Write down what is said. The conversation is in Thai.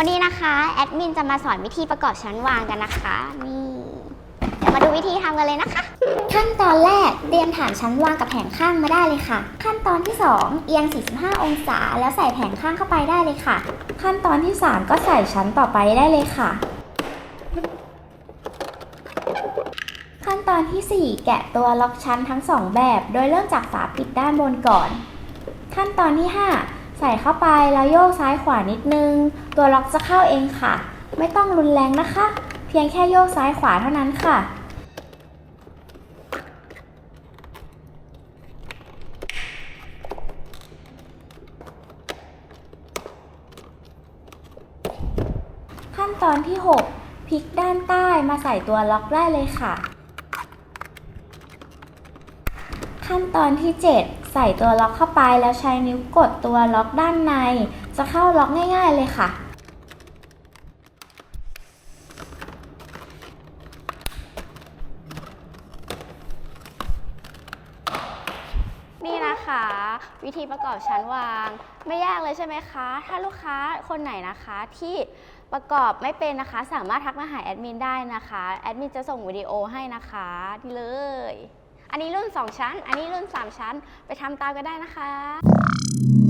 วันนี้นะคะแอดมินจะมาสอนวิธีประกอบชั้นวางกันนะคะนี่เดี๋ยวมาดูวิธีทำกันเลยนะคะ ขั้นตอนแรกเตรียมฐานชั้นวางกับแผงข้างมาได้เลยค่ะ ขั้นตอนที่ 2 เอียง 45 องศา แล้วใส่แผงข้างเข้าไปได้เลยค่ะ ขั้นตอนที่ 3 ก็ใส่ชั้นต่อไปได้เลยค่ะ ขั้นตอนทีสี่4 แกะตัวล็อกชั้นทั้ง 2 แบบ โดยเริ่มจากฝาปิดด้านบนก่อน ขั้นตอนที่ 5 ใส่เข้าไปแล้วโยกซ้ายขวานิดนึง ตัวล็อกจะเข้าเองค่ะ ไม่ต้องรุนแรงนะคะ เพียงแค่โยกซ้ายขวาเท่านั้นค่ะ ขั้นตอนที่ 6พลิกด้านใต้มาใส่ตัวล็อกได้เลยค่ะ ขั้นตอนที่ 7 ใส่ตัวล็อกเข้าไปแล้วใช้นิ้วกดตัวล็อกด้านใน จะเข้าล็อกง่ายๆเลยค่ะ นี่นะคะ วิธีประกอบชั้นวาง ไม่ยากเลยใช่ไหมคะ ถ้าลูกค้าคนไหนนะคะที่ประกอบไม่เป็นนะคะ สามารถทักมาหาแอดมินได้นะคะ แอดมินจะส่งวิดีโอให้นะคะนี่เลย อันนี้รุ่น 2 ชั้น อันนี้รุ่น 3 ชั้น ไปทำตามกันได้นะคะ